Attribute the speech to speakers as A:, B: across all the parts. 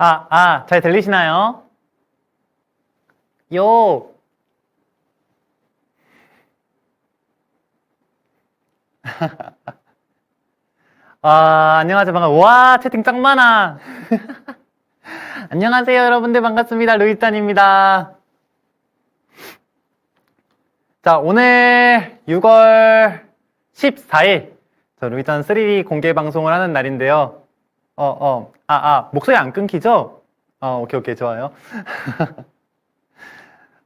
A: 아, 아, 잘 들리시나요? 요. 아, 안녕하세요. 반가. 와, 채팅 짱 많아. 안녕하세요, 여러분들. 반갑습니다. 루이짠입니다. 자, 오늘 6월 14일. 저 루이짠 3D 공개 방송을 하는 날인데요. 어, 어. 아, 아, 목소리 안 끊기죠? 어, 오케이, 오케이, 좋아요.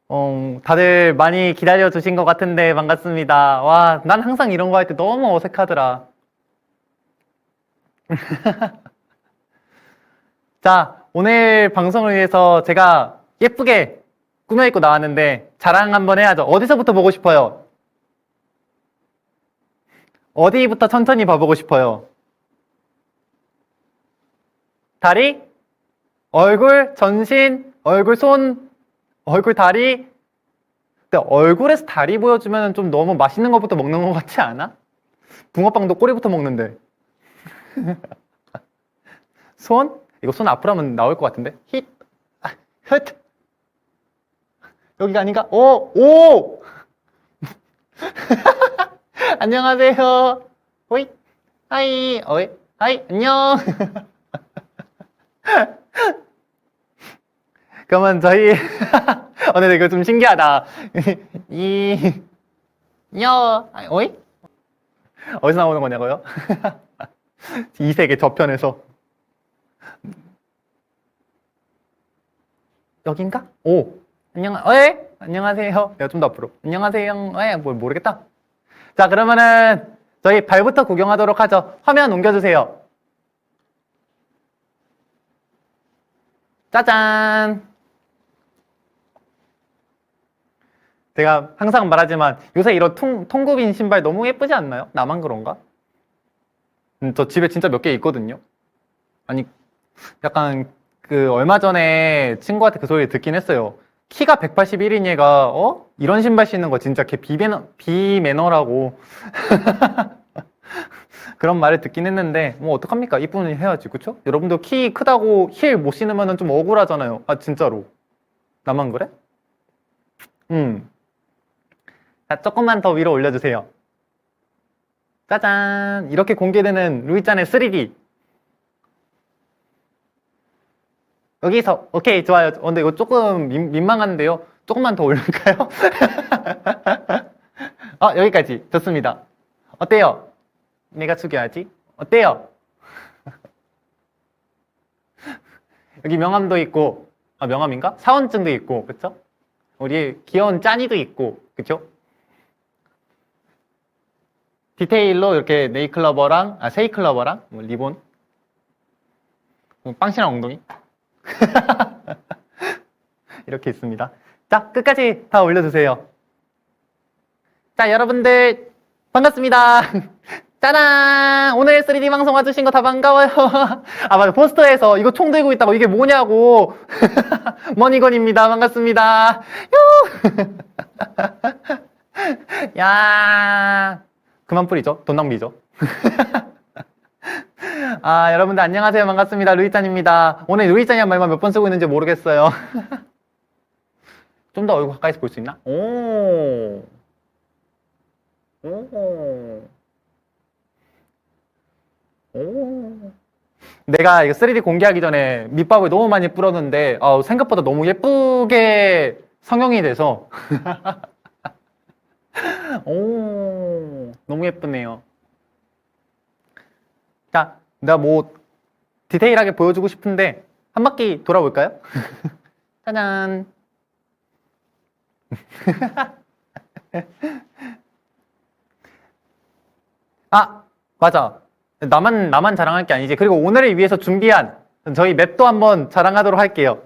A: 어, 다들 많이 기다려 주신 것 같은데 반갑습니다. 와, 난 항상 이런 거 할 때 너무 어색하더라. 자, 오늘 방송을 위해서 제가 예쁘게 꾸며 입고 나왔는데 자랑 한번 해야죠. 어디서부터 보고 싶어요? 어디부터 천천히 봐보고 싶어요? 다리, 얼굴, 전신, 얼굴, 손, 얼굴, 다리. 근데 얼굴에서 다리 보여주면 좀 너무 맛있는 것부터 먹는 것 같지 않아? 붕어빵도 꼬리부터 먹는데. 손? 이거 손 앞으로 하면 나올 것 같은데? 힛, 아, 흣. 여기가 아닌가? 오, 오! 안녕하세요. 호이, 하이, 어이, 하이, 안녕. 그러면 저희 어, 근데 이거 좀 신기하다. 이, 여, 아니, 어이? 어디서 나오는 거냐고요? 이 세계 저편에서. 여긴가? 오, 안녕, 어이? 안녕하세요. 내가 좀 더 앞으로. 안녕하세요. 에, 뭘 모르겠다. 자, 그러면은 저희 발부터 구경하도록 하죠. 화면 옮겨주세요. 짜잔! 제가 항상 말하지만 요새 이런 통, 통굽인 신발 너무 예쁘지 않나요? 나만 그런가? 음, 저 집에 진짜 몇 개 있거든요. 아니, 약간 그 얼마 전에 친구한테 그 소리 듣긴 했어요. 키가 181인 얘가 어? 이런 신발 신는 거 진짜 걔 비매너, 비매너라고 그런 말을 듣긴 했는데 뭐 어떡합니까? 이쁘니 해야지 그쵸? 여러분도 키 크다고 힐 못 신으면 좀 억울하잖아요. 아 진짜로. 나만 그래? 음. 자, 조금만 더 위로 올려주세요. 짜잔! 이렇게 공개되는 루이짠의 3D. 여기서, 오케이, 좋아요. 어, 근데 이거 조금 민, 민망한데요? 조금만 더 올릴까요? 어, 여기까지. 좋습니다. 어때요? 내가 숙여야지. 어때요? 여기 명함도 있고, 아, 명함인가? 사원증도 있고, 그쵸? 우리 귀여운 짠이도 있고, 그쵸? 디테일로 이렇게 네이클러버랑, 아, 세이클러버랑, 뭐 리본, 뭐 빵신한 엉덩이. 이렇게 있습니다. 자, 끝까지 다 올려주세요. 자, 여러분들, 반갑습니다. 짜란! 오늘 3D 방송 와주신 거 다 반가워요. 아, 맞아. 포스터에서 이거 총 들고 있다고 이게 뭐냐고. 머니건입니다. 반갑습니다. 요! 야 그만 뿌리죠. 돈 낭비죠. 아, 여러분들 안녕하세요. 반갑습니다. 루이짠입니다. 오늘 루이짠이란 말만 몇 번 쓰고 있는지 모르겠어요. 좀 더 얼굴 가까이서 볼 수 있나? 오. 오. 오. 내가 이거 3D 공개하기 전에 밑밥을 너무 많이 뿌렸는데 아, 생각보다 너무 예쁘게 성형이 돼서 오 너무 예쁘네요. 자, 내가 뭐 디테일하게 보여주고 싶은데 한 바퀴 돌아볼까요? 짜잔. 아, 맞아. 나만, 나만 자랑할 게 아니지. 그리고 오늘을 위해서 준비한 저희 맵도 한번 자랑하도록 할게요.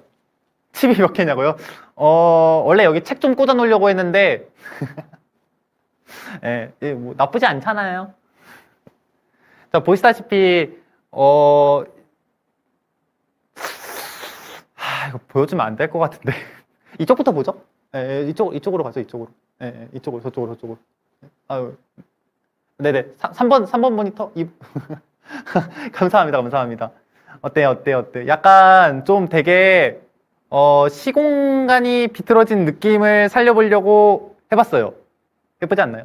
A: 칩이 몇 개냐고요? 어, 원래 여기 책 좀 꽂아 놓으려고 했는데, 예, 예, 뭐 나쁘지 않잖아요. 자, 보시다시피, 어, 아, 이거 보여주면 안 될 것 같은데. 이쪽부터 보죠? 예, 예, 이쪽, 이쪽으로 가죠, 이쪽으로. 예, 예, 이쪽으로, 저쪽으로, 저쪽으로. 아유. 네네. 3 번, 3번 모니터. 이... 감사합니다, 감사합니다. 어때요, 어때요, 어때요? 약간 좀 되게, 어, 시공간이 비틀어진 느낌을 살려보려고 해봤어요. 예쁘지 않나요?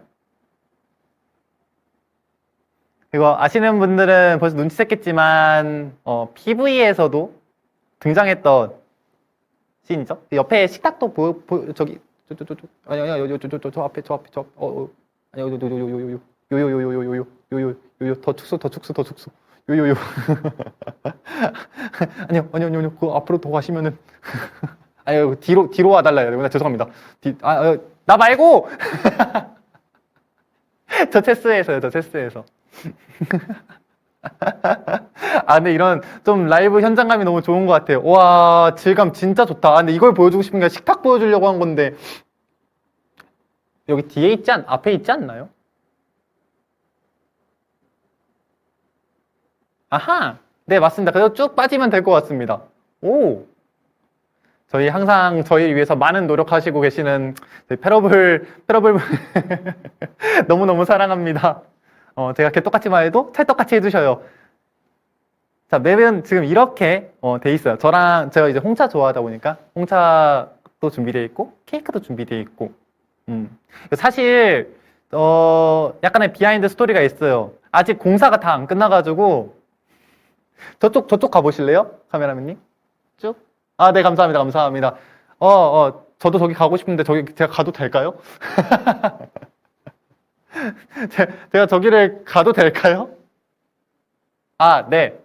A: 이거 아시는 분들은 벌써 눈치챘겠지만, 어, PV에서도 등장했던 씬이죠. 그 옆에 식탁도 보여, 보여 저기, 저, 저, 저, 저, 아니, 아니, 저, 저, 저, 저, 저 앞에, 저 앞에, 저, 어, 어, 아니, 요, 요, 요, 요, 요, 요요요요요요 요요 요요. 더 축소 더 축소 더 축소. 요요요. 아니요 아니요 아니요 그 앞으로 더 가시면은. 아유 그 뒤로 뒤로 와달라 해야 되구나 죄송합니다. 뒤, 아, 어, 나 말고! 저 테스에서요 저 테스에서. 아, 근데 이런 좀 라이브 현장감이 너무 좋은 것 같아요. 와, 질감 진짜 좋다. 아, 근데 이걸 보여주고 싶은 게 식탁 보여주려고 한 건데, 여기 뒤에 있지 않, 앞에 있지 않나요? 아하! 네, 맞습니다. 그래서 쭉 빠지면 될 것 같습니다. 오! 저희 항상 저희를 위해서 많은 노력하시고 계시는 저희 패러블, 패러블 너무너무 사랑합니다. 어, 제가 개떡같이만 해도 찰떡같이 해주셔요. 자, 맵은 지금 이렇게 어, 돼 있어요. 저랑 제가 이제 홍차 좋아하다 보니까 홍차도 준비되어 있고 케이크도 준비되어 있고. 음. 사실 어, 약간의 비하인드 스토리가 있어요. 아직 공사가 다 안 끝나가지고 저쪽 저쪽 가보실래요, 카메라맨님? 쭉. 아, 네, 감사합니다, 감사합니다. 어, 어, 저도 저기 가고 싶은데 저기 제가 가도 될까요? 제- 제가 저기를 가도 될까요? 아, 네.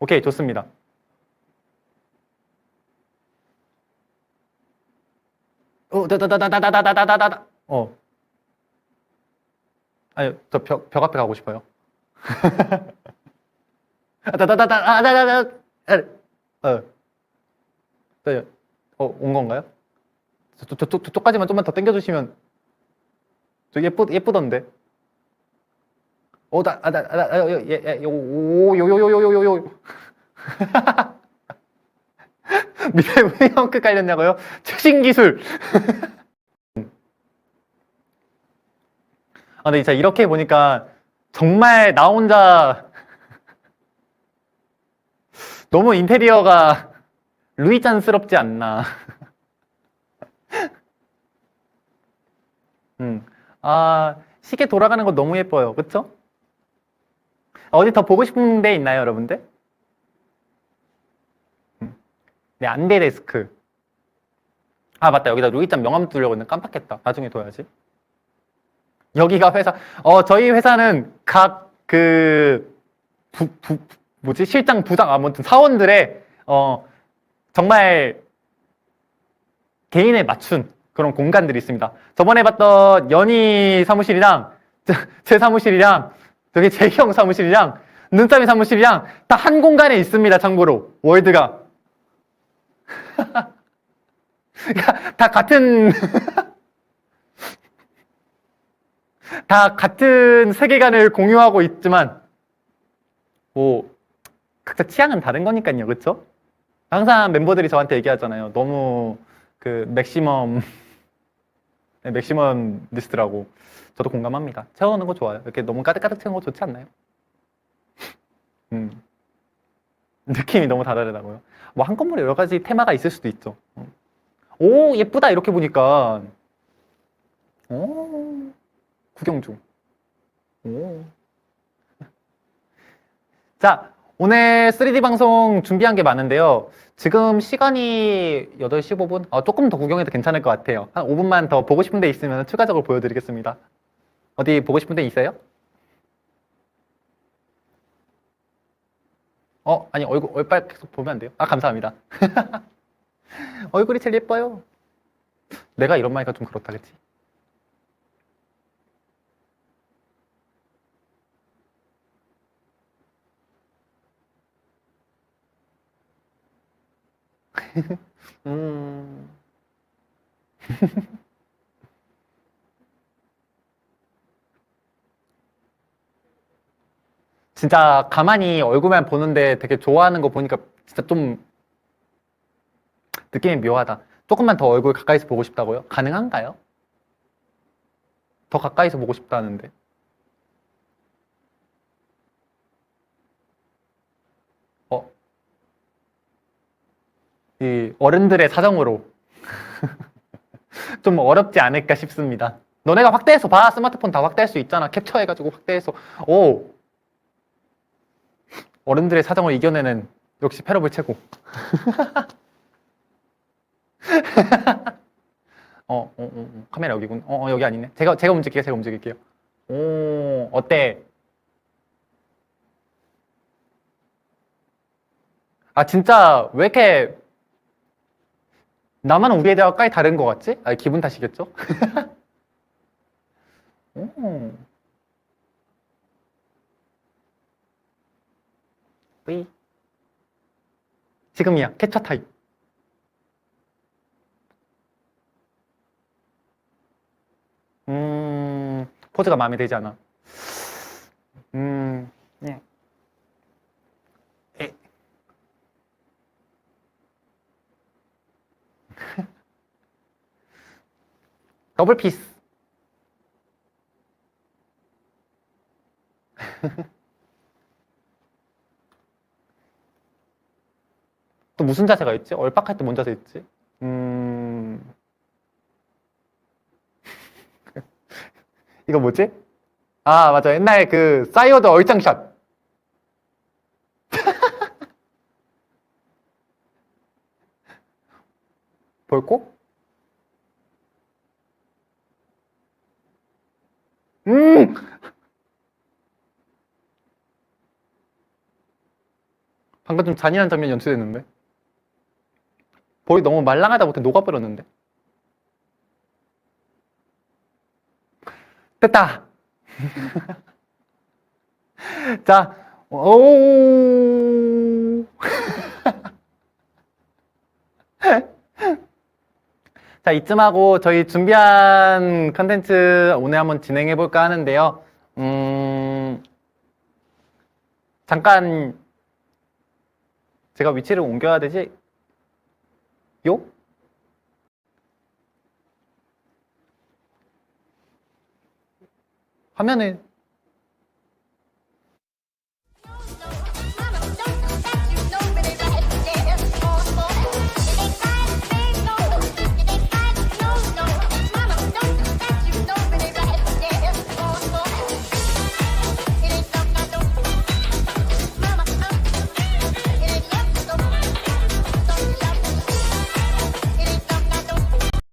A: 오케이, 좋습니다. 어, 다다다다다다다다다다. 어. 아니, 저 벽, 벽 앞에 가고 싶어요. 아, 다다다다, 아, 다다다. 어. 저, 어, 온 건가요? 저, 저, 저, 저쪽까지만 좀만 더 당겨주시면. 저 예쁘, 예쁘던데. 오, 나, 아, 나, 아, 나, 아, 요, 예, 예, 요, 오, 요, 요, 요, 요, 요, 요, 요. 밑에 왜 엉크 깔렸냐고요? 최신 기술. 아, 근데 진짜 이렇게 보니까 정말 나 혼자 너무 인테리어가 루이짠스럽지 않나. 음. 아, 시계 돌아가는 거 너무 예뻐요. 그쵸? 어디 더 보고 싶은 데 있나요, 여러분들? 음. 네, 안대 데스크. 아, 맞다. 여기다 루이짠 명함 두려고 했는데 깜빡했다. 나중에 둬야지. 여기가 회사, 어, 저희 회사는 각 그, 부, 부, 뭐지? 실장, 부장, 아무튼 사원들의, 어, 정말 개인에 맞춘 그런 공간들이 있습니다. 저번에 봤던 연희 사무실이랑 제- 제 사무실이랑 저기 재형 사무실이랑 눈싸미 사무실이랑 다 한 공간에 있습니다. 참고로 월드가 다 같은 다 같은 세계관을 공유하고 있지만 뭐 각자 취향은 다른 거니까요, 그렇죠? 항상 멤버들이 저한테 얘기하잖아요. 너무 그 맥시멈 네, 맥시멈 리스트라고 저도 공감합니다. 채워놓는 거 좋아요. 이렇게 너무 가득가득 채우는 거 좋지 않나요? 음. 느낌이 너무 다르다고요. 뭐 한 건물에 여러 가지 테마가 있을 수도 있죠. 음. 오 예쁘다 이렇게 보니까 오 구경 중. 오. 자 오늘 3D 방송 준비한 게 많은데요. 지금 시간이 8시 15분? 어, 조금 더 구경해도 괜찮을 것 같아요. 한 5분만 더 보고 싶은 데 있으면 추가적으로 보여드리겠습니다. 어디 보고 싶은 데 있어요? 어, 아니, 얼굴, 얼빨 계속 보면 안 돼요? 아, 감사합니다. 얼굴이 제일 예뻐요. 내가 이런 말이니까 좀 그렇다, 그치? 음. 진짜 가만히 얼굴만 보는데 되게 좋아하는 거 보니까 진짜 좀 느낌이 묘하다. 조금만 더 얼굴 가까이서 보고 싶다고요? 가능한가요? 더 가까이서 보고 싶다는데. 어? 이 어른들의 사정으로 좀 어렵지 않을까 싶습니다. 너네가 확대해서 봐. 스마트폰 다 확대할 수 있잖아. 캡처해가지고 확대해서. 오! 어른들의 사정을 이겨내는 역시 패러블 최고. 어, 어, 어, 어, 카메라 여기군. 어, 어, 여기 아니네. 제가, 제가 움직일게요. 제가 움직일게요. 오, 어때? 아, 진짜, 왜 이렇게, 나만 우리에 대화 까이 다른 것 같지? 아, 기분 탓이겠죠? 오. 뿌이. 지금이야. 캡처 타임. 음, 포즈가 마음에 들지 않아. 음, 네. 더블 피스. 또 무슨 자세가 있지? 얼빡할 때 뭔 자세 있지? 음. 이거 뭐지? 아, 맞아. 옛날 그, 사이어드 얼짱샷. 볼고? 음! 방금 좀 잔인한 장면 연출됐는데? 볼이 너무 말랑하다 못해 녹아버렸는데? 됐다! 자, 오. 자, 이쯤 하고 저희 준비한 컨텐츠 오늘 한번 진행해 볼까 하는데요. 음, 잠깐 제가 위치를 옮겨야 되지? 요? 화면을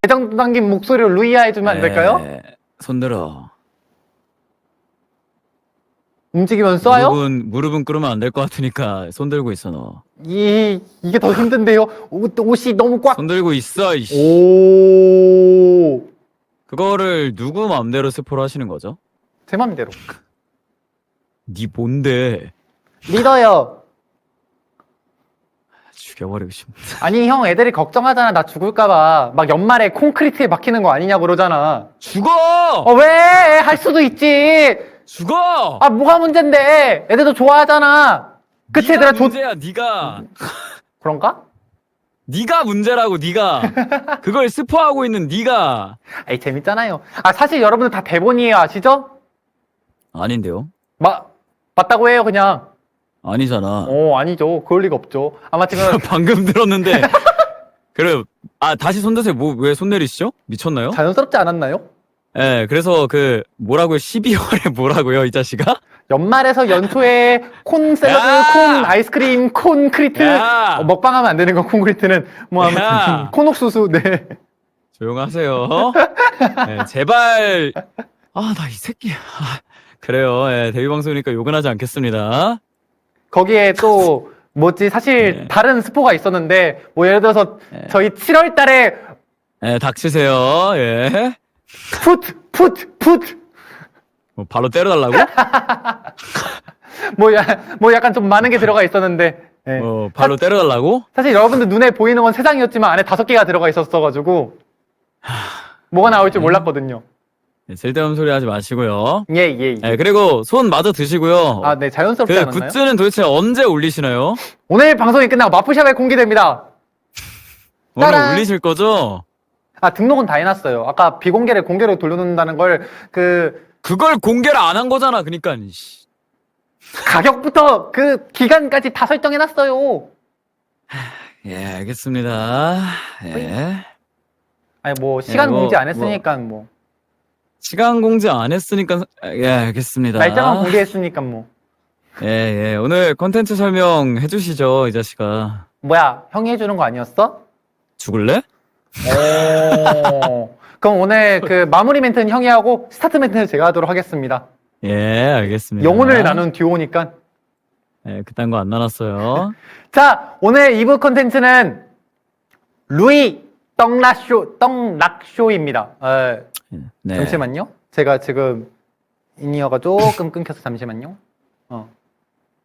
A: 대장 당긴 목소리로 루이아 해주면 안 될까요?
B: 네, 손들어.
A: 움직이면 쏴요?
B: 무릎은, 무릎은 꿇으면 안 될 것 같으니까 손 들고 있어, 너.
A: 이, 이게 더 힘든데요? 옷, 옷이 너무 꽉.
B: 손 들고 있어, 이씨.
A: 오.
B: 그거를 누구 마음대로 스포를 하시는 거죠?
A: 제 맘대로.
B: 니 뭔데?
A: 리더요.
B: 죽여버리고 싶네.
A: 아니, 형, 애들이 걱정하잖아. 나 죽을까봐. 막 연말에 콘크리트에 막히는 거 아니냐 그러잖아.
B: 죽어!
A: 어, 왜? 할 수도 있지.
B: 죽어!
A: 아, 뭐가 문제인데? 애들도 좋아하잖아. 그치,
B: 네가
A: 얘들아, 좋,
B: 문제야, 니가.
A: 그런가?
B: 니가 문제라고, 니가. 그걸 스포하고 있는 니가.
A: 아이, 재밌잖아요. 아, 사실 여러분들 다 대본이에요. 아시죠?
B: 아닌데요?
A: 마, 맞다고 해요, 그냥.
B: 아니잖아.
A: 어, 아니죠. 그럴 리가 없죠. 아마 지금
B: 방금 들었는데. 그래, 아, 다시 손 드세요. 뭐, 왜 손 내리시죠? 미쳤나요?
A: 자연스럽지 않았나요?
B: 예, 그래서 그, 뭐라고요? 12월에 뭐라고요, 이 자식아?
A: 연말에서 연초에 콘 샐러드,
B: 야!
A: 콘 아이스크림, 콘 크리트.
B: 야!
A: 어, 먹방하면 안 되는 거, 콘크리트는. 뭐,
B: 야!
A: 콘옥수수, 네.
B: 조용하세요. 예, 제발. 아, 나 이 새끼. 아, 그래요. 예, 데뷔 방송이니까 욕은 하지 않겠습니다.
A: 거기에 또, 뭐지, 사실
B: 네.
A: 다른 스포가 있었는데, 뭐 예를 들어서
B: 네.
A: 저희 7월 달에
B: 예, 닥치세요. 예.
A: 풋, 풋, 풋.
B: 뭐, 바로 때려달라고?
A: 뭐, 야, 뭐 약간 좀 많은 게 들어가 있었는데, 예.
B: 어, 바로 때려달라고?
A: 사실 여러분들 눈에 보이는 건 세상이었지만 안에 다섯 개가 들어가 있었어가지고, 뭐가 나올 줄 몰랐거든요.
B: 예, 쓸데없는 소리 하지 마시고요.
A: 예, 예, 예.
B: 예, 그리고 손 마저 드시고요.
A: 아, 네, 자연스럽지
B: 그
A: 않았나요?
B: 굿즈는 도대체 언제 올리시나요?
A: 오늘 방송이 끝나고 마프샵에 공개됩니다.
B: 오늘
A: 따란!
B: 올리실 거죠?
A: 아, 등록은 다 해놨어요. 아까 비공개를 공개로 돌려놓는다는 걸, 그,
B: 그걸 공개를 안 한 거잖아. 그니까 씨.
A: 가격부터 그 기간까지 다 설정해놨어요.
B: 예, 알겠습니다. 예.
A: 아니, 뭐, 시간
B: 뭐,
A: 공지 안 했으니까, 뭐.
B: 시간 공지 안 했으니까 예, 알겠습니다.
A: 날짜만 공개했으니까, 뭐.
B: 예, 예. 오늘 컨텐츠 설명 해 주시죠, 이 자식아.
A: 뭐야, 형이 해주는 거 아니었어?
B: 죽을래?
A: 오. 그럼 오늘 그 마무리 멘트는 형이 하고 스타트 멘트는 제가 하도록 하겠습니다.
B: 예, 알겠습니다.
A: 영혼을 나눈 듀오니까.
B: 예, 그딴 거 안 나눴어요.
A: 자, 오늘 2부 콘텐츠는 루이 떡락쇼, 떡락쇼입니다. 어,
B: 네.
A: 잠시만요. 제가 지금 인이어가 조금 끊겨서 잠시만요. 어,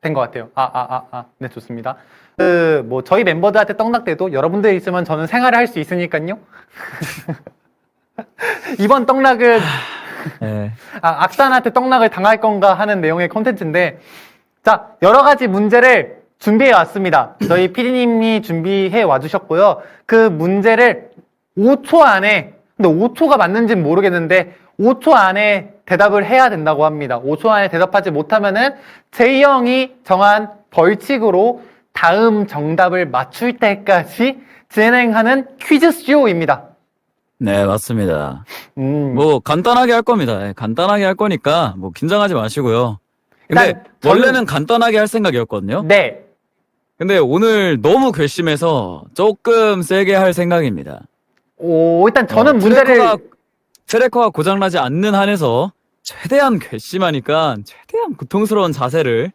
A: 된 것 같아요. 아, 아, 아, 아. 네, 좋습니다. 그, 뭐, 저희 멤버들한테 떡락돼도 여러분들 있으면 저는 생활을 할 수 있으니까요. 이번 떡락은
B: 예.
A: 아, 악산한테 떡락을 당할 건가 하는 내용의 콘텐츠인데, 자, 여러 가지 문제를 준비해 왔습니다. 저희 피디님이 준비해 와주셨고요. 그 문제를 5초 안에, 근데 5초가 맞는지는 모르겠는데, 5초 안에 대답을 해야 된다고 합니다. 5초 안에 대답하지 못하면은, 제이 형이 정한 벌칙으로 다음 정답을 맞출 때까지 진행하는 퀴즈쇼입니다.
B: 네, 맞습니다.
A: 음.
B: 뭐 간단하게 할 겁니다. 예, 간단하게 할 거니까 뭐 긴장하지 마시고요. 근데
A: 일단 저는-
B: 원래는 간단하게 할 생각이었거든요.
A: 네.
B: 근데 오늘 너무 괘씸해서 조금 세게 할 생각입니다.
A: 오, 일단 저는
B: 어,
A: 문제를
B: 트래커가, 트래커가 고장나지 않는 한에서 최대한 괘씸하니까 최대한 고통스러운 자세를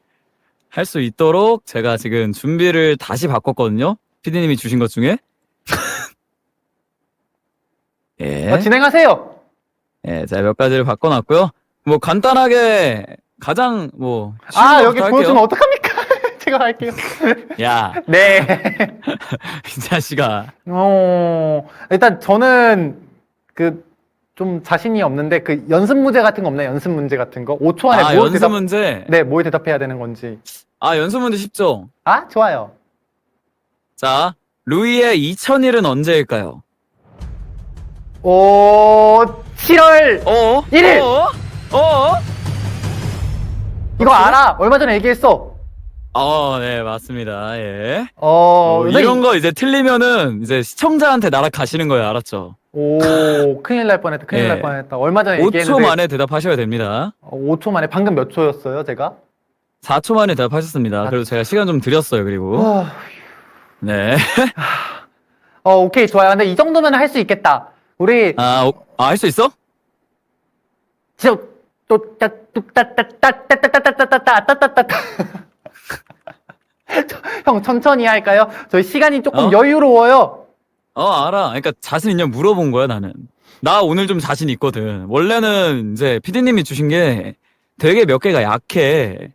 B: 할 수 있도록 제가 지금 준비를 다시 바꿨거든요. 피디님이 주신 것 중에. 예.
A: 어, 진행하세요.
B: 예, 제가 몇 가지를 바꿔놨고요. 뭐 간단하게 가장 뭐 쉬운
A: 아,
B: 거부터
A: 여기
B: 할게요.
A: 보여주면 어떡합니까? 제가 할게요.
B: 야,
A: 네.
B: 이 자식아.
A: 어, 일단 저는 그 좀 자신이 없는데 그 연습 문제 같은 거 없나요? 연습 문제 같은 거? 5초 안에
B: 아,
A: 뭘
B: 연습
A: 대답,
B: 문제.
A: 네, 뭘 대답해야 되는 건지.
B: 아, 연습 문제 쉽죠?
A: 아, 좋아요.
B: 자, 루이의 2001은 언제일까요?
A: 오, 7월
B: 어?
A: 일일!
B: 어? 어?
A: 이거 알아. 얼마 전에 얘기했어.
B: 어, 네, 맞습니다. 예.
A: 어,
B: 어, 이런
A: 이-
B: 거 이제 틀리면은 이제 시청자한테 날아가시는 거예요, 알았죠?
A: 오, 큰일 날 뻔했다. 큰일
B: 예.
A: 날 뻔했다. 얼마 전에
B: 5초
A: 얘기했는데
B: 만에 대답하셔야 됩니다.
A: 어, 5초 만에 방금 몇 초였어요, 제가?
B: 4초 만에 대답하셨습니다. 그래서 제가 시간 좀 드렸어요, 그리고.
A: 어,
B: 네.
A: 어, 오케이, 좋아요. 근데 이 정도면 할 수 있겠다. 우리
B: 아, 아, 할수 있어?
A: 진짜 또따따따따따따따따따따따따따따 형 천천히 할까요? 저희 시간이 조금
B: 어?
A: 여유로워요.
B: 어, 알아. 그러니까 자신 있냐 물어본 거야, 나는. 나 오늘 좀 자신 있거든. 원래는 이제 피디님이 주신 게 되게 몇 개가 약해.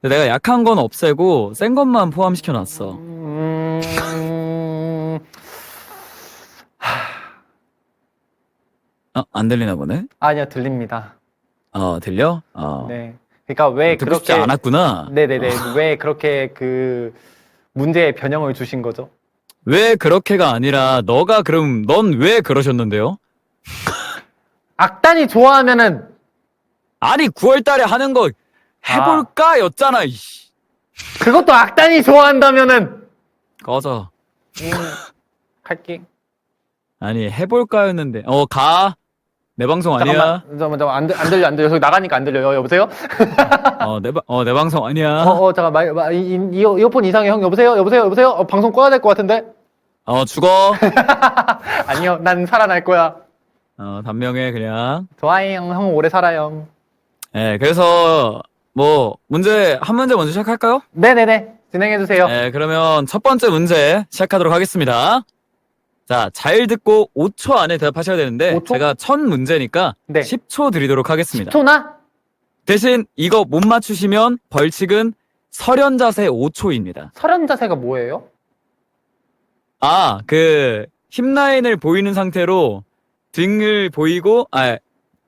B: 근데 내가 약한 건 없애고 센 것만 포함시켜 놨어.
A: 음...
B: 어, 안 들리나 보네?
A: 아니요 들립니다.
B: 어, 들려? 어.
A: 네. 그러니까 왜
B: 듣고 싶지
A: 그렇게
B: 않았구나.
A: 네네네 왜 그렇게 그 문제의 변형을 주신 거죠?
B: 왜 그렇게가 아니라 너가 그럼 넌 왜 그러셨는데요?
A: 악단이 좋아하면은
B: 아니 9월 달에 하는 거 해볼까 였잖아. 이씨.
A: 그것도 악단이 좋아한다면은
B: 꺼져.
A: 음, 할게.
B: 아니 해볼까였는데 어 가. 내 방송 아니야.
A: 잠깐만, 잠깐만, 잠깐만, 안, 들- 안 들려, 안 들려. 저기 나가니까 안 들려요. 여보세요?
B: 어내어내 방송 아니야.
A: 어, 어, 잠깐, 말, 말, 이, 이, 이어, 이어폰 이상해, 형. 여보세요? 여보세요? 여보세요? 어, 방송 꺼야 될 것 같은데?
B: 어 죽어.
A: 아니요, 난 살아날 거야.
B: 어 단명해 그냥.
A: 좋아요, 형. 형 오래 살아요.
B: 예 그래서 뭐 문제 한 문제 먼저 시작할까요?
A: 네네네. 진행해주세요.
B: 예 그러면 첫 번째 문제 시작하도록 하겠습니다. 자 잘 듣고 5초 안에 대답하셔야 되는데
A: 5초?
B: 제가 첫 문제니까
A: 네.
B: 10초 드리도록 하겠습니다.
A: 10초나?
B: 대신 이거 못 맞추시면 벌칙은 설현 자세 5초입니다.
A: 설현 자세가 뭐예요?
B: 아, 그 힙라인을 보이는 상태로 등을 보이고 아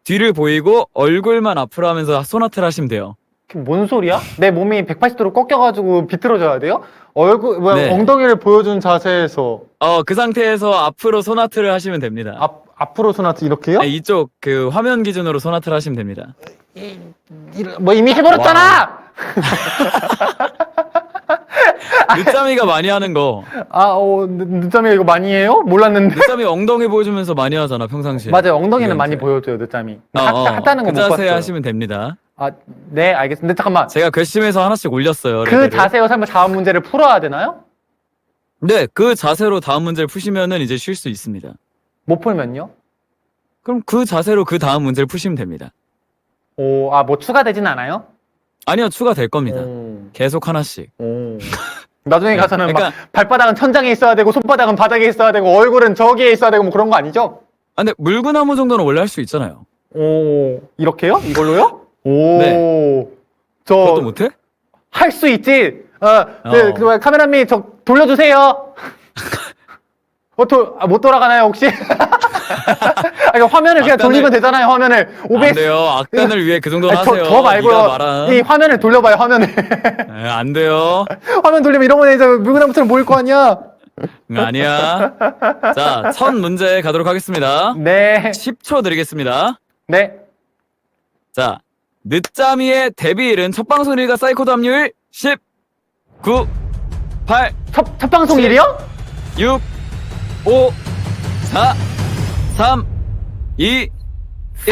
B: 뒤를 보이고 얼굴만 앞으로 하면서 소나트를 하시면 돼요.
A: 뭔 소리야? 내 몸이 180도로 꺾여가지고 비틀어져야 돼요? 얼굴, 뭐야,
B: 네.
A: 엉덩이를 보여준 자세에서.
B: 어, 그 상태에서 앞으로 소나트를 하시면 됩니다.
A: 앞, 앞으로 소나트 이렇게요?
B: 네, 이쪽 그 화면 기준으로 소나트를 하시면 됩니다.
A: 이러- 뭐 이미 해버렸잖아!
B: 늦잠이가 많이 하는 거.
A: 아, 어, 늦- 늦잠이 이거 많이 해요? 몰랐는데.
B: 늦잠이 엉덩이 보여주면서 많이 하잖아, 평상시에.
A: 맞아요. 엉덩이는 많이
B: 자-
A: 보여줘요, 늦잠이.
B: 어,
A: 핫,
B: 어,
A: 그거못
B: 자세
A: 봤어요.
B: 하시면 됩니다.
A: 아, 네, 알겠습니다. 근데 잠깐만.
B: 제가 괘씸해서 하나씩 올렸어요.
A: 그
B: 레벨을.
A: 자세로 설마 다음 문제를 풀어야 되나요?
B: 네, 그 자세로 다음 문제를 푸시면은 이제 쉴 수 있습니다.
A: 못 풀면요?
B: 그럼 그 자세로 그 다음 문제를 푸시면 됩니다.
A: 오, 아, 뭐 추가되진 않아요?
B: 아니요, 추가될 겁니다.
A: 오,
B: 계속 하나씩.
A: 오. 나중에 가서는
B: 그러니까-
A: 막 발바닥은 천장에 있어야 되고 손바닥은 바닥에 있어야 되고 얼굴은 저기에 있어야 되고 뭐 그런 거 아니죠?
B: 아, 근데 물구나무 정도는 원래 할 수 있잖아요.
A: 오, 이렇게요? 이걸로요? 오,
B: 네. 그것도
A: 저
B: 못해?
A: 할 수 있지. 어, 그,
B: 어.
A: 그 카메라님 저 돌려주세요. 어, 도, 아, 못 돌아가나요 혹시? 아, 그러니까 화면을 그냥
B: 악단을-
A: 돌리면 되잖아요. 화면을
B: 안
A: 500.
B: 돼요. 악단을 위해 그 정도는
A: 아니, 저,
B: 하세요.
A: 저 말고요.
B: 말한.
A: 이 화면을 돌려봐요. 화면을.
B: 네, 안 돼요.
A: 화면 돌리면 이런 거에 이제 물구나무처럼 보일 거 아니야.
B: 응, 아니야. 자, 첫 문제 가도록 하겠습니다.
A: 네,
B: 10초 드리겠습니다.
A: 네.
B: 자, 늦잠이의 데뷔일은 첫 방송일과 사이코드 합류일 10, 9, 8,
A: 첫, 첫 방송일이요?
B: 6, 5, 4, 3, 2, 1,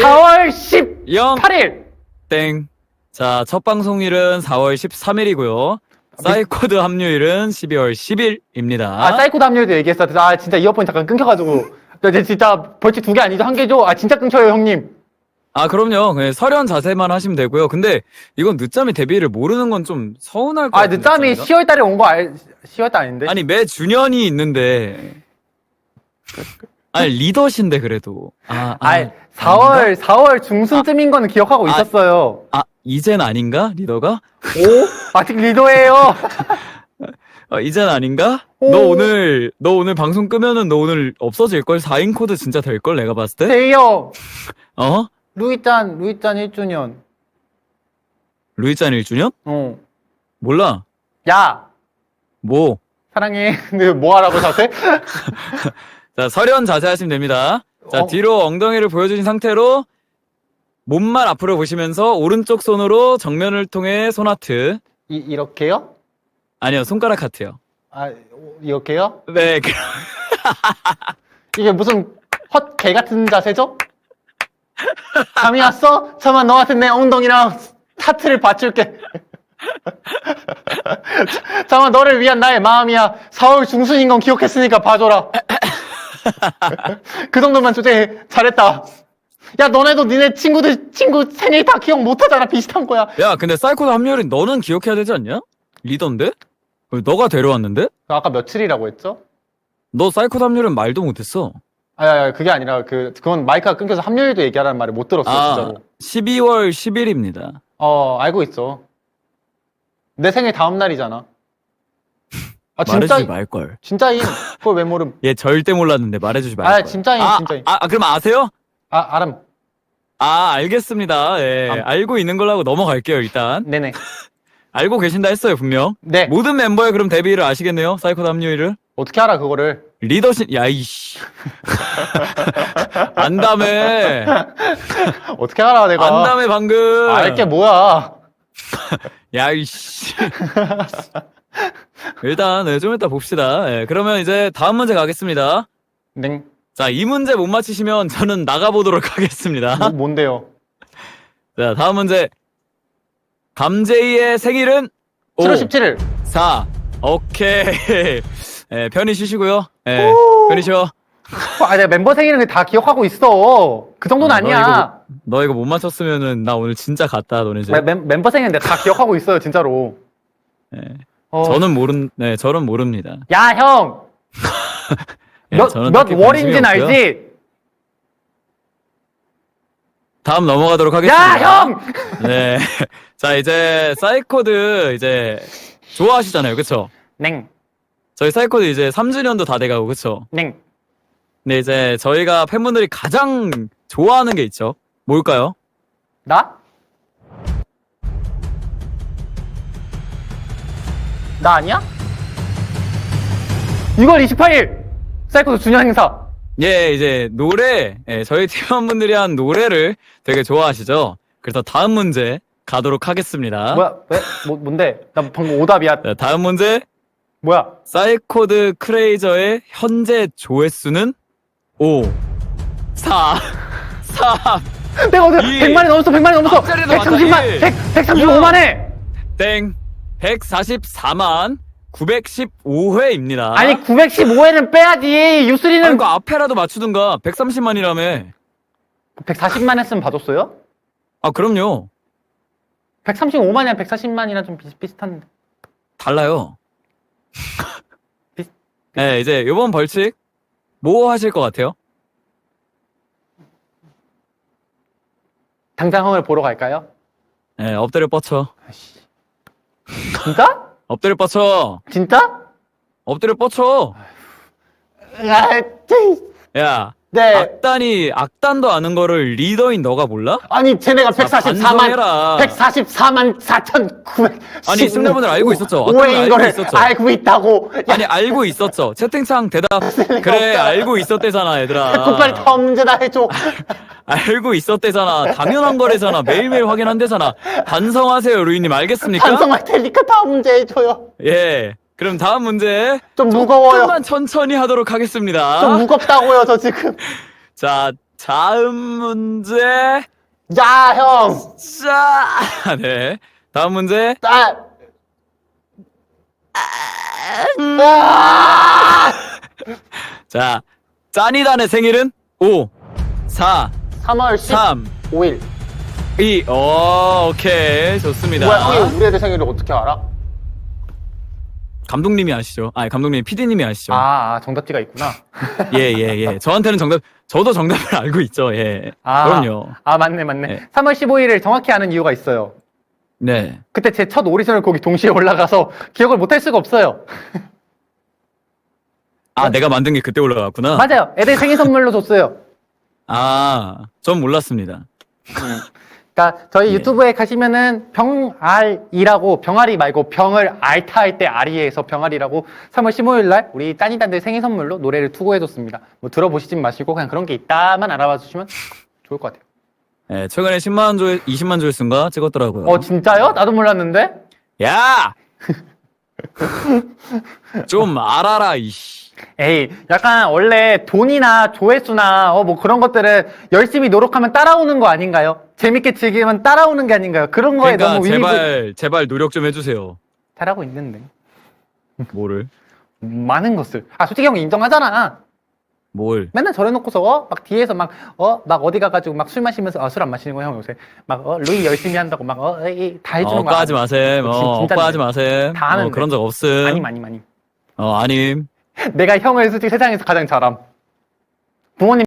A: 4월 18일.
B: 0, 땡. 자, 첫 방송일은 4월 13일이고요. 사이코드 합류일은 12월 10일입니다.
A: 아, 사이코드 합류도 얘기했어. 아, 진짜 이어폰 잠깐 끊겨가지고. 나 진짜 벌칙 두 개 아니죠? 한 개죠? 아, 진짜 끊겨요, 형님.
B: 아, 그럼요. 그냥 설현 자세만 하시면 되고요. 근데 이건 늦잠이 데뷔를 모르는 건 좀 서운할 것
A: 아,
B: 같은데.
A: 늦잠이
B: 진짜?
A: 10월 달에 온 거 알, 10월 달 아닌데?
B: 아니, 매 주년이 있는데. 아니, 리더신데, 그래도. 아, 아,
A: 아, 4월, 4월 중순쯤인 거는 기억하고
B: 아.
A: 있었어요.
B: 아, 이젠 아닌가? 리더가?
A: 오? 아직 리더예요.
B: 어, 이젠 아닌가?
A: 오.
B: 너 오늘, 너 오늘 방송 끄면은 너 오늘 없어질 걸? 4인 코드 진짜 될 걸? 내가 봤을 때?
A: 세요.
B: 어?
A: 루이짠, 루이짠 1주년.
B: 루이짠 1주년?
A: 어.
B: 몰라.
A: 야,
B: 뭐.
A: 사랑해. 근데 뭐 하라고 자세?
B: 자, 설현 자세 하시면 됩니다. 자,
A: 어.
B: 뒤로 엉덩이를 보여주신 상태로 몸만 앞으로 보시면서 오른쪽 손으로 정면을 통해 손하트.
A: 이, 이렇게요?
B: 아니요, 손가락 하트요.
A: 아, 이렇게요?
B: 네, 그-
A: 이게 무슨 헛개 같은 자세죠? 감이 왔어? 잠깐만 너 같은 내 엉덩이랑 하트를 받줄게. 잠깐만 너를 위한 나의 마음이야. 4월 중순인 건 기억했으니까 봐줘라. 그 정도만 조제 잘했다. 야 너네도 니네 친구들 친구 생일 다 기억 못하잖아 비슷한 거야.
B: 야, 근데 사이코드 합류율이 너는 기억해야 되지 않냐? 리더인데? 왜 너가 데려왔는데?
A: 아까 며칠이라고 했죠?
B: 너 사이코드 합류율은 말도 못했어.
A: 아, 아, 아, 그게 아니라 그 그건 마이크가 끊겨서 합류일도 얘기하라는 말을 못 들었어
B: 아,
A: 진짜로.
B: 12월 10일입니다.
A: 어, 알고 있어. 내 생일 다음 날이잖아. 아,
B: 말해주지
A: 진짜,
B: 말걸.
A: 진짜임. 그걸 왜 모름.
B: 얘 절대 몰랐는데 말해주지 말걸.
A: 아, 진짜임,
B: 아,
A: 진짜임.
B: 아, 아, 그럼 아세요?
A: 아, 아람.
B: 아, 알겠습니다. 예,
A: 아.
B: 알고 있는 걸로 하고 넘어갈게요, 일단.
A: 네네.
B: 알고 계신다 했어요, 분명.
A: 네.
B: 모든 멤버의 그럼 데뷔를 아시겠네요? 사이코드 합류일을?
A: 어떻게 알아, 그거를.
B: 리더십, 야, 이씨. 안다며.
A: 어떻게 알아, 내가.
B: 안다며, 방금.
A: 알게 뭐야.
B: 야, 이씨. 일단, 네, 좀 이따 봅시다. 예, 그러면 이제 다음 문제 가겠습니다.
A: 네.
B: 자, 이 문제 못 맞히시면 저는 나가보도록 하겠습니다.
A: 뭐, 뭔데요?
B: 자, 다음 문제. 감제이의 생일은?
A: 7월 17일.
B: 4. 오케이. 예, 편히 쉬시고요. 예, 편히 쉬어.
A: 아, 내가 멤버 생일은 다 기억하고 있어. 그 정도는
B: 아,
A: 아,
B: 너
A: 니야
B: 너 이거 못 맞췄으면은 나 오늘 진짜 갔다, 너네 집.
A: 멤버 생일은 내가 다 기억하고 있어요, 진짜로.
B: 예.
A: 어.
B: 저는 모른, 네, 저는 모릅니다.
A: 야, 형!
B: 예,
A: 몇,
B: 저는
A: 몇
B: 딱히 관심이
A: 월인지는
B: 없고요.
A: 알지?
B: 다음 넘어가도록
A: 야,
B: 하겠습니다.
A: 형!
B: 네. 자, 이제 사이코드 이제 좋아하시잖아요. 그쵸?
A: 냉,
B: 저희 사이코드 이제 3주년도 다 돼가고, 그쵸?
A: 냉.
B: 근데 이제 저희가 팬분들이 가장 좋아하는 게 있죠. 뭘까요?
A: 나? 나 아니야? 6월 28일! 사이코도 준현 행사.
B: 예, 이제 노래, 예, 저희 팀원분들이 한 노래를 되게 좋아하시죠? 그래서 다음 문제 가도록 하겠습니다.
A: 뭐야? 왜? 뭐, 뭔데? 나 방금 오답이야.
B: 자, 다음 문제.
A: 뭐야?
B: 사이코드 크레이저의 현재 조회수는 5, 4, 3,
A: 내가
B: 이.
A: 100만이 넘었어, 100만이 넘었어.
B: 앞자리도 맞다,
A: 130만,
B: 일.
A: 100, 135만 해.
B: 땡, 144만 915회입니다.
A: 아니, 915회는 빼야지. 유스리는
B: 그 앞에라도 맞추든가 130만이라며.
A: 140만 했으면 봐줬어요?
B: 아, 그럼요.
A: 135만이랑 140만이랑 좀 비슷 비슷한데.
B: 달라요. 네, 이제 요번 벌칙 뭐 하실 것 같아요?
A: 당장 형을 보러 갈까요?
B: 네, 엎드려 뻗쳐.
A: 아이씨. 진짜?
B: 엎드려 뻗쳐.
A: 진짜?
B: 엎드려 뻗쳐.
A: 아, 찌.
B: 야,
A: 네.
B: 악단이 악단도 아는 거를 리더인 너가 몰라?
A: 아니, 쟤네가
B: 아,
A: 144만,
B: 반성해라.
A: 144만 4,900.
B: 아니, 승려분들 알고 있었죠? 어떤 걸
A: 오해인
B: 알고
A: 거를
B: 있었죠?
A: 알고 있다고. 야,
B: 아니 알고 있었죠. 채팅창 대답. 그래. 알고 있었대잖아 얘들아.
A: 곧빨리 다음 문제 다 해줘.
B: 알고 있었대잖아. 당연한 거래잖아. 매일매일 확인한대잖아. 반성하세요 루이님 알겠습니까?
A: 반성할 테니까 다음 문제 해줘요.
B: 예. 그럼 다음 문제
A: 좀 무거워요.
B: 조금만 천천히 하도록 하겠습니다.
A: 좀 무겁다고요, 저 지금.
B: 자 다음 문제.
A: 야, 형.
B: 자, 네. 다음 문제.
A: 아. 아!
B: 자, 짠이단의 생일은 5, 4,
A: 3월
B: 3,
A: 15일.
B: 2. 오, 오케이. 좋습니다.
A: 뭐야, 형이 우리 애들 생일을 어떻게 알아?
B: 감독님이 아시죠? 아니, 감독님, PD님이 아시죠?
A: 아, 아, 정답지가 있구나.
B: 예, 예, 예. 저한테는 정답, 저도 정답을 알고 있죠. 예.
A: 아,
B: 그럼요.
A: 아, 맞네, 맞네.
B: 네.
A: 3월 15일을 정확히 아는 이유가 있어요.
B: 네.
A: 그때 제 첫 오디션을 거기 동시에 올라가서 기억을 못 할 수가 없어요.
B: 아, 내가 만든 게 그때 올라갔구나.
A: 맞아요. 애들 생일 선물로 줬어요.
B: 아, 전 몰랐습니다.
A: 그러니까 저희
B: 예.
A: 유튜브에 가시면은 병알이라고 병아리 말고 병을 알타 할때 아리에서 병아리라고 3월 15일 날 우리 따니단들 생일 선물로 노래를 투고해줬습니다. 뭐 들어보시진 마시고 그냥 그런 게 있다만 알아봐 주시면 좋을 것 같아요.
B: 예, 최근에 10만 조회, 20만 조회수인가 찍었더라고요.
A: 어 진짜요? 나도 몰랐는데.
B: 야! 좀 알아라, 이씨.
A: 에이, 약간 원래 돈이나 조회수나 어 뭐 그런 것들은 열심히 노력하면 따라오는 거 아닌가요? 재밌게 즐기면 따라오는 게 아닌가요? 그런 거에
B: 그러니까
A: 너무 위기
B: 제발, 제발 노력 좀 해주세요.
A: 잘하고 있는데
B: 뭐를?
A: 많은 것을 아 솔직히 형 인정하잖아.
B: 뭘?
A: 맨날 저래놓고서 어? 막 뒤에서 막 어? 막 어디 가가지고 막 술 마시면서 아, 술 안 마시는 거야 형 요새 막 어? 루이 열심히 한다고 막 어? 에이, 다 해주는
B: 어,
A: 거
B: 오빠 하지 마셈.
A: 진-
B: 어,
A: 진짜인데.
B: 오빠 하지 마셈.
A: 다 하는데.
B: 어, 그런 적 없음.
A: 아님 아님 아님
B: 어, 아님.
A: 내가 형을 솔직히 세상에서 가장 잘함. 부모님